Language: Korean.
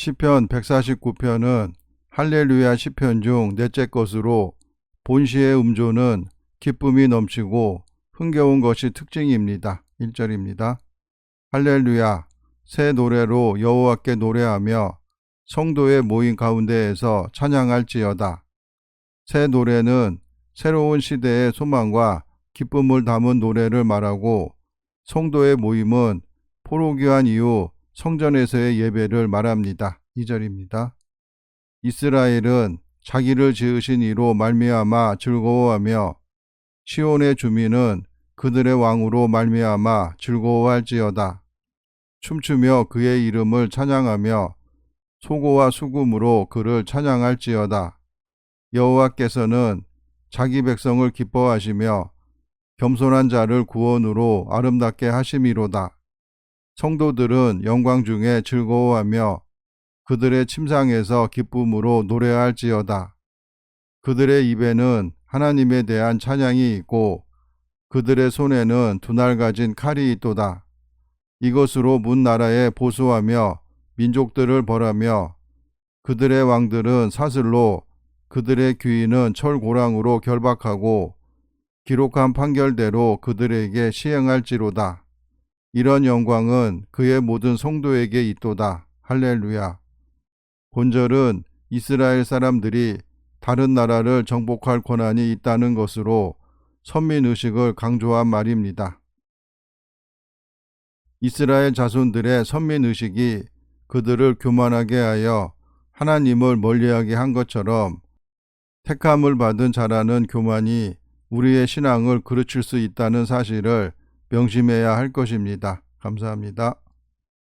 시편 149편은 할렐루야 시편 중 넷째 것으로 본시의 음조는 기쁨이 넘치고 흥겨운 것이 특징입니다. 1절입니다. 할렐루야 새 노래로 여호와께 노래하며 성도의 모임 가운데에서 찬양할지어다. 새 노래는 새로운 시대의 소망과 기쁨을 담은 노래를 말하고 성도의 모임은 포로기한 이후 성전에서의 예배를 말합니다. 2절입니다. 이스라엘은 자기를 지으신 이로 말미암아 즐거워하며 시온의 주민은 그들의 왕으로 말미암아 즐거워할지어다. 춤추며 그의 이름을 찬양하며 소고와 수금으로 그를 찬양할지어다. 여호와께서는 자기 백성을 기뻐하시며 겸손한 자를 구원으로 아름답게 하심이로다. 성도들은 영광 중에 즐거워하며 그들의 침상에서 기쁨으로 노래할지어다. 그들의 입에는 하나님에 대한 찬양이 있고 그들의 손에는 두날 가진 칼이 있도다. 이것으로 문 나라에 보수하며 민족들을 벌하며 그들의 왕들은 사슬로 그들의 귀인은 철고랑으로 결박하고 기록한 판결대로 그들에게 시행할지로다. 이런 영광은 그의 모든 성도에게 있도다. 할렐루야. 본절은 이스라엘 사람들이 다른 나라를 정복할 권한이 있다는 것으로 선민의식을 강조한 말입니다. 이스라엘 자손들의 선민의식이 그들을 교만하게 하여 하나님을 멀리하게 한 것처럼 택함을 받은 자라는 교만이 우리의 신앙을 그르칠 수 있다는 사실을 명심해야 할 것입니다. 감사합니다.